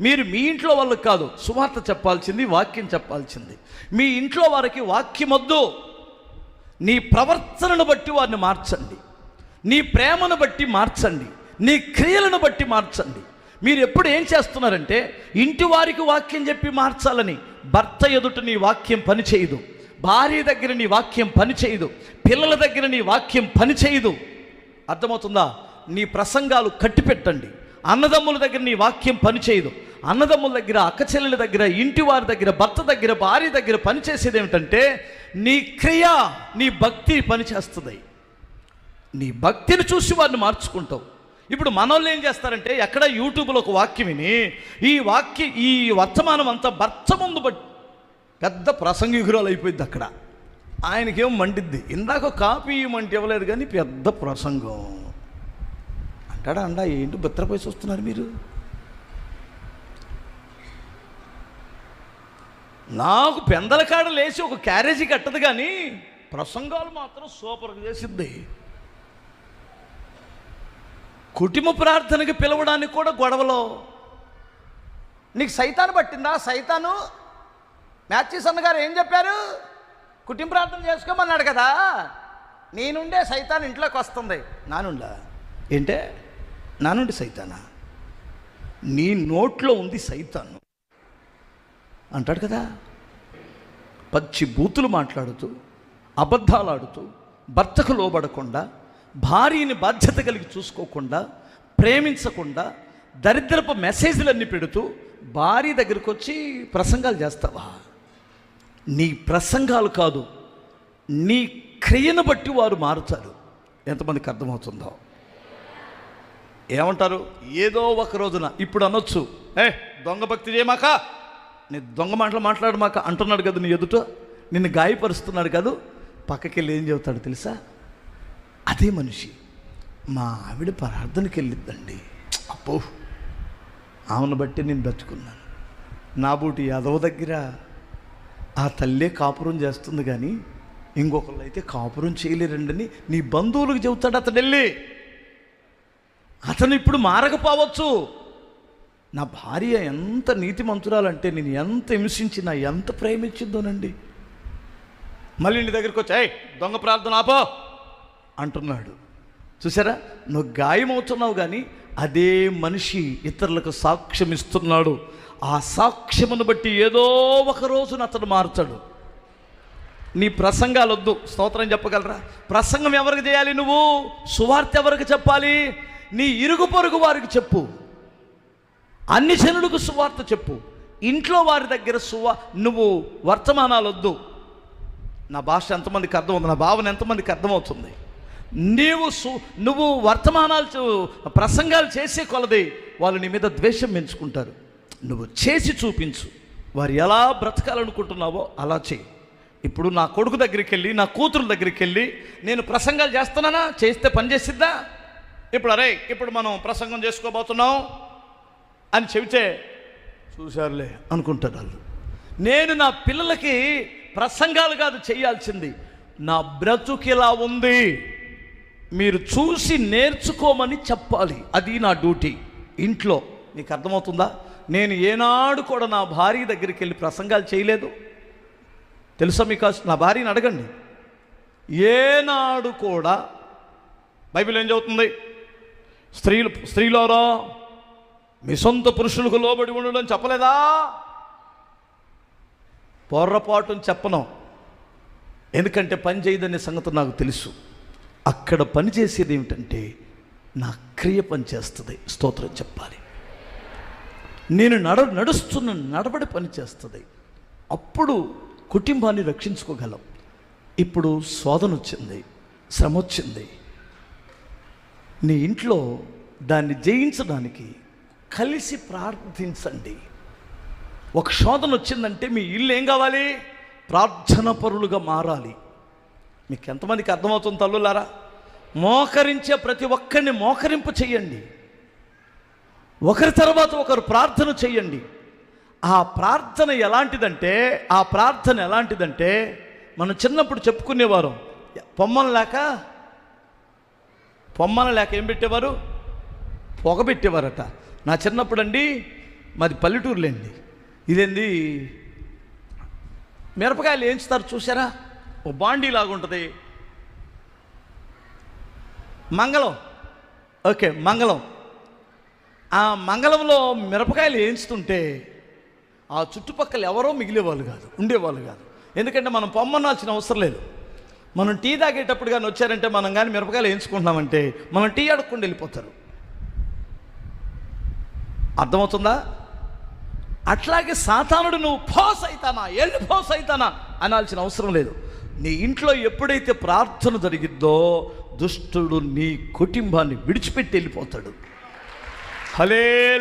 మీరు మీ ఇంట్లో వాళ్ళకి కాదు సువార్త చెప్పాల్సింది వాక్యం చెప్పాల్సింది. మీ ఇంట్లో వారికి వాక్యం వద్దు నీ ప్రవర్తనను బట్టి వారిని మార్చండి. నీ ప్రేమను బట్టి మార్చండి. నీ క్రియలను బట్టి మార్చండి. మీరు ఎప్పుడు ఏం చేస్తున్నారంటే ఇంటి వారికి వాక్యం చెప్పి మార్చాలని భర్త ఎదుట నీ వాక్యం పనిచేయదు భార్య దగ్గర నీ వాక్యం పనిచేయదు పిల్లల దగ్గర నీ వాక్యం పనిచేయదు అర్థమవుతుందా? నీ ప్రసంగాలు కట్టిపెట్టండి. అన్నదమ్ముల దగ్గర నీ వాక్యం పనిచేయదు. అన్నదమ్ముల దగ్గర అక్క చెల్లెల దగ్గర ఇంటి వారి దగ్గర భర్త దగ్గర భార్య దగ్గర పనిచేసేది ఏమిటంటే నీ క్రియ నీ భక్తి పనిచేస్తుంది. నీ భక్తిని చూసి వారిని మార్చుకుంటావు. ఇప్పుడు మనోళ్ళు ఏం చేస్తారంటే ఎక్కడ యూట్యూబ్లో ఒక వాక్యం విని ఈ వాక్య ఈ వర్తమానం అంతా భర్త ముందు బట్టి పెద్ద ప్రసంగికురాలు అయిపోయింది అక్కడ. ఆయనకేం మండిద్ది. ఇందాక కాపీ మంటి ఇవ్వలేదు కానీ పెద్ద ప్రసంగం. అంటాడా అండా? ఏంటి బిత్రపోయి చూస్తున్నారు మీరు? నాకు పెందల కాడ లేచి ఒక క్యారేజీ కట్టదు కానీ ప్రసంగాలు మాత్రం సూపర్గా చేసిద్ది కుటుంబ ప్రార్థనకి పిలవడానికి కూడా గొడవలో. నీకు సైతాను పట్టిందా? సైతాను మ్యాథ్యూస్ అన్నగారు ఏం చెప్పారు? కుటుంబ ప్రార్థన చేసుకోమన్నాడు కదా. నేనుండే సైతాన్ ఇంట్లోకి వస్తుంది. నానుండా? ఏంటే? నా నుండి సైతానా? నీ నోట్లో ఉంది సైతాను. అంటాడు కదా? పచ్చి బూతులు మాట్లాడుతూ అబద్ధాలు ఆడుతూ భర్తకు లోబడకుండా భార్యని బాధ్యత కలిగి చూసుకోకుండా ప్రేమించకుండా దరిద్రపు మెసేజ్లన్నీ పెడుతూ భార్య దగ్గరికి వచ్చి ప్రసంగాలు చేస్తావా? నీ ప్రసంగాలు కాదు నీ క్రియను బట్టి వారు మారుతారు. ఎంతమందికి అర్థమవుతుందో? ఏమంటారు? ఏదో ఒక రోజున ఇప్పుడు అనొచ్చు. ఏ దొంగ భక్తి చేయమాక? నీ దొంగ మాటలు మాట్లాడమాక అంటున్నాడు కదా నీ ఎదుట? నిన్ను గాయపరుస్తున్నాడు కాదు పక్కకి వెళ్ళి ఏం చెబుతాడు తెలుసా? అదే మనిషి మా ఆవిడ ప్రార్థనకి వెళ్ళిద్దండి. అప్పో ఆమెను బట్టి నేను బ్రతుకున్నాను నా బూటి యాదవ దగ్గర ఆ తల్లే కాపురం చేస్తుంది కానీ ఇంకొకళ్ళు అయితే కాపురం చేయలేరండని నీ బంధువులకు చెబుతాడు అతడు వెళ్ళి అతను ఇప్పుడు మారకపోవచ్చు. నా భార్య ఎంత నీతిమంతురాలంటే నేను ఎంత హింసించినా ఎంత ప్రేమించిందోనండి. మళ్ళీ నీ దగ్గరికి వచ్చి దొంగ ప్రార్థన ఆపో. అంటున్నాడు. చూసారా? నువ్వు గాయమవుతున్నావు కానీ అదే మనిషి ఇతరులకు సాక్ష్యం ఇస్తున్నాడు. ఆ సాక్ష్యమును బట్టి ఏదో ఒక రోజున అతడు మారుతాడు. నీ ప్రసంగాలు వద్దు స్తోత్రం చెప్పగలరా? ప్రసంగం ఎవరికి చేయాలి నువ్వు? సువార్త ఎవరికి చెప్పాలి? నీ ఇరుగు పొరుగు వారికి చెప్పు. అన్ని జనులకు సువార్త చెప్పు. ఇంట్లో వారి దగ్గర సువా నువ్వు వర్తమానాలు వద్దు. నా భాష ఎంతమందికి అర్థమవుతుంది? నా భావన ఎంతమందికి అర్థమవుతుంది? నీవు సు నువ్వు వర్తమానాలు చూ- ప్రసంగాలు చేసే కొలది వాళ్ళు నీ మీద ద్వేషం పెంచుకుంటారు. నువ్వు చేసి చూపించు. వారు ఎలా బ్రతకాలనుకుంటున్నావో అలా చేయి. ఇప్పుడు నా కొడుకు దగ్గరికి వెళ్ళి నా కూతురు దగ్గరికి వెళ్ళి నేను ప్రసంగాలు చేస్తున్నానా? చేస్తే పని చేసిద్దా? ఇప్పుడు అరే ఇప్పుడు మనం ప్రసంగం చేసుకోబోతున్నాం అని చెబితే చూశారులే అనుకుంటారు వాళ్ళు. నేను నా పిల్లలకి ప్రసంగాలు కాదు చేయాల్సింది నా బ్రతుకి ఇలా ఉంది మీరు చూసి నేర్చుకోమని చెప్పాలి. అది నా డ్యూటీ. ఇంట్లో నీకు అర్థమవుతుందా? నేను ఏనాడు కూడా నా భార్య దగ్గరికి వెళ్ళి ప్రసంగాలు చేయలేదు. తెలుసా మీకు? నా భార్యని అడగండి. ఏనాడు కూడా బైబిల్ ఏం చదువుతుంది స్త్రీలు స్త్రీలారా మీ సొంత పురుషులకు లోబడి ఉండడం చెప్పలేదా? పొర్రపాటుని చెప్పను. ఎందుకంటే పని చేయదనే సంగతి నాకు తెలుసు. అక్కడ పని చేసేది ఏమిటంటే నా క్రియ పని చేస్తుంది. స్తోత్రం చెప్పాలి. నేను నడ నడుస్తున్న నడబడి పనిచేస్తుంది అప్పుడు కుటుంబాన్ని రక్షించుకోగలం. ఇప్పుడు శోధన వచ్చింది శ్రమ వచ్చింది. నీ ఇంట్లో దాన్ని జయించడానికి కలిసి ప్రార్థించండి. ఒక శోధన వచ్చిందంటే మీ ఇల్లు ఏం కావాలి? ప్రార్థన పరులుగా మారాలి. మీకు ఎంతమందికి అర్థమవుతుంది తల్లులారా? మోకరించే ప్రతి ఒక్కరిని మోకరింపు చెయ్యండి ఒకరి తర్వాత ఒకరు ప్రార్థన చేయండి. ఆ ప్రార్థన ఎలాంటిదంటే ఆ ప్రార్థన ఎలాంటిదంటే మనం చిన్నప్పుడు చెప్పుకునేవారు పొమ్మం లేక పొమ్మన లేక ఏం పెట్టేవారు? పొగ పెట్టేవారట. నా చిన్నప్పుడు అండి మాది పల్లెటూరులేండి. ఇదేంది? మిరపకాయలు వేయించుతారు చూసారా ఓ బాండీ లాగా ఉంటుంది మంగళం. ఓకే మంగళం. ఆ మంగళంలో మిరపకాయలు వేయించుతుంటే ఆ చుట్టుపక్కల ఎవరో మిగిలేవాళ్ళు కాదు ఉండేవాళ్ళు కాదు. ఎందుకంటే మనం పొమ్మనాల్సిన అవసరం లేదు. మనం టీ తాగేటప్పుడు కానీ వచ్చారంటే మనం కానీ మిరపకాయలు వేయించుకుంటున్నామంటే మనం టీ అడుక్కుండా వెళ్ళిపోతారు. అర్థమవుతుందా? అట్లాగే సాతానుడు నువ్వు ఫోస్ అవుతానా ఎల్లు ఫోస్ అవుతానా అనాల్సిన అవసరం లేదు. నీ ఇంట్లో ఎప్పుడైతే ప్రార్థన జరిగిద్దో దుష్టుడు నీ కుటుంబాన్ని విడిచిపెట్టి వెళ్ళిపోతాడు. హలే